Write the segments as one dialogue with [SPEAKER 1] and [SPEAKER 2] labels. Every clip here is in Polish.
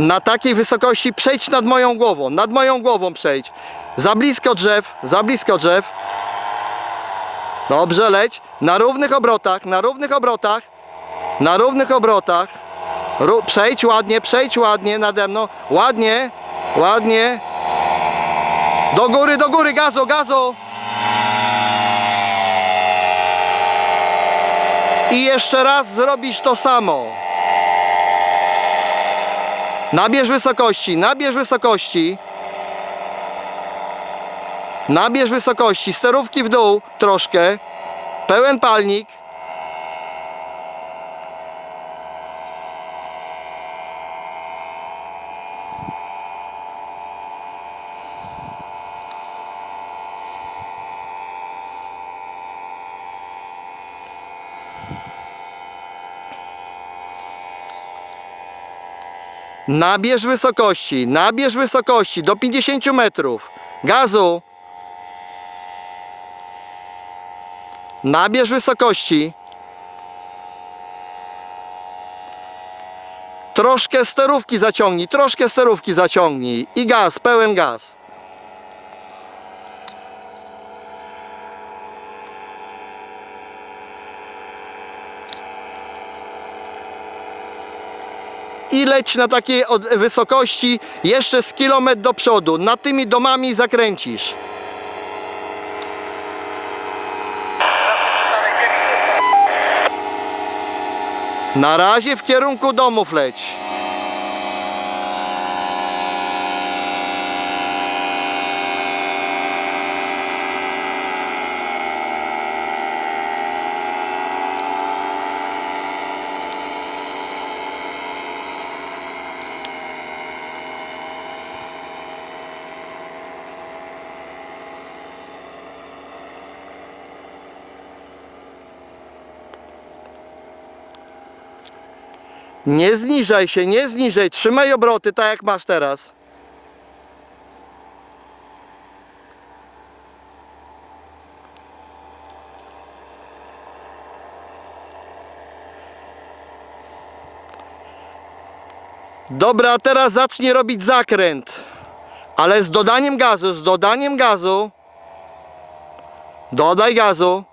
[SPEAKER 1] Na takiej wysokości przejdź nad moją głową, nad moją głową przejdź. Za blisko drzew, za blisko drzew. Dobrze, leć. Na równych obrotach, na równych obrotach. Na równych obrotach. Przejdź ładnie, przejdź ładnie nade mną. Ładnie, ładnie. Do góry, do góry, gazu, gazu. I jeszcze raz zrobisz to samo. Nabierz wysokości, nabierz wysokości. Nabierz wysokości, sterówki w dół troszkę. Pełen palnik. Nabierz wysokości, nabierz wysokości do 50 metrów. Gazu. Nabierz wysokości. Troszkę sterówki zaciągnij, troszkę sterówki zaciągnij. I gaz, pełen gaz. I leć na takiej wysokości jeszcze z kilometr do przodu. Nad tymi domami zakręcisz. Na razie w kierunku domów leć. Nie zniżaj się, nie zniżaj. Trzymaj obroty tak jak masz teraz. Dobra, teraz zacznij robić zakręt. Ale z dodaniem gazu, z dodaniem gazu. Dodaj gazu.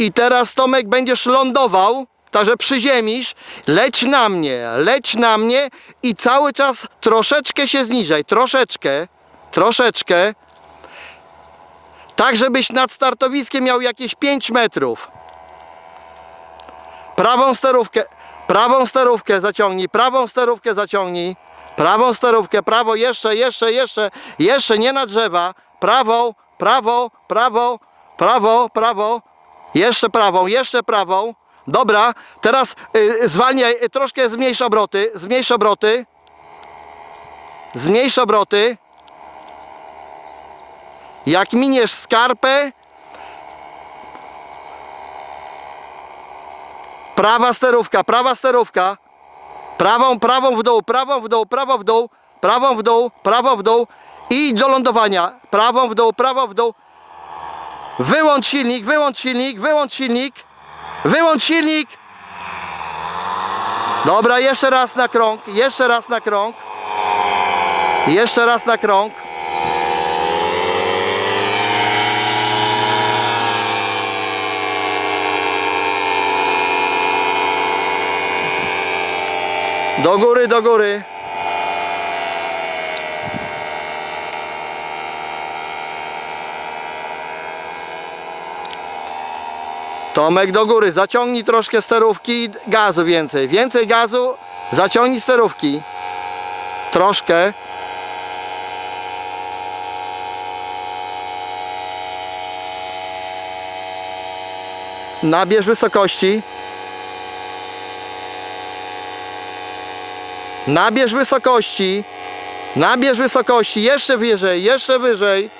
[SPEAKER 1] I teraz Tomek będziesz lądował, także przyziemisz, leć na mnie, leć na mnie i cały czas troszeczkę się zniżaj, troszeczkę, troszeczkę. Tak, żebyś nad startowiskiem miał jakieś 5 metrów. Prawą sterówkę, prawą sterówkę zaciągnij, prawą sterówkę zaciągnij. Prawą sterówkę, prawo, jeszcze, jeszcze, jeszcze, jeszcze, nie na drzewa. Prawą, prawą, prawą, prawo, prawo. Jeszcze prawą, jeszcze prawą. Dobra, teraz y, zwalniaj, y, troszkę zmniejsz obroty, zmniejsz obroty. Zmniejsz obroty. Jak miniesz skarpę, prawa sterówka, prawa sterówka, prawą, prawą w dół, prawą w dół, prawą w dół, prawą w dół, prawą w dół i do lądowania, prawą w dół, prawą w dół. Wyłącz silnik, wyłącz silnik, wyłącz silnik, wyłącz silnik. Dobra, jeszcze raz na krąg, jeszcze raz na krąg, jeszcze raz na krąg. Do góry, do góry. Tomek do góry, zaciągnij troszkę sterówki i gazu więcej. Więcej gazu, zaciągnij sterówki. Troszkę. Nabierz wysokości. Nabierz wysokości. Nabierz wysokości. Jeszcze wyżej, jeszcze wyżej.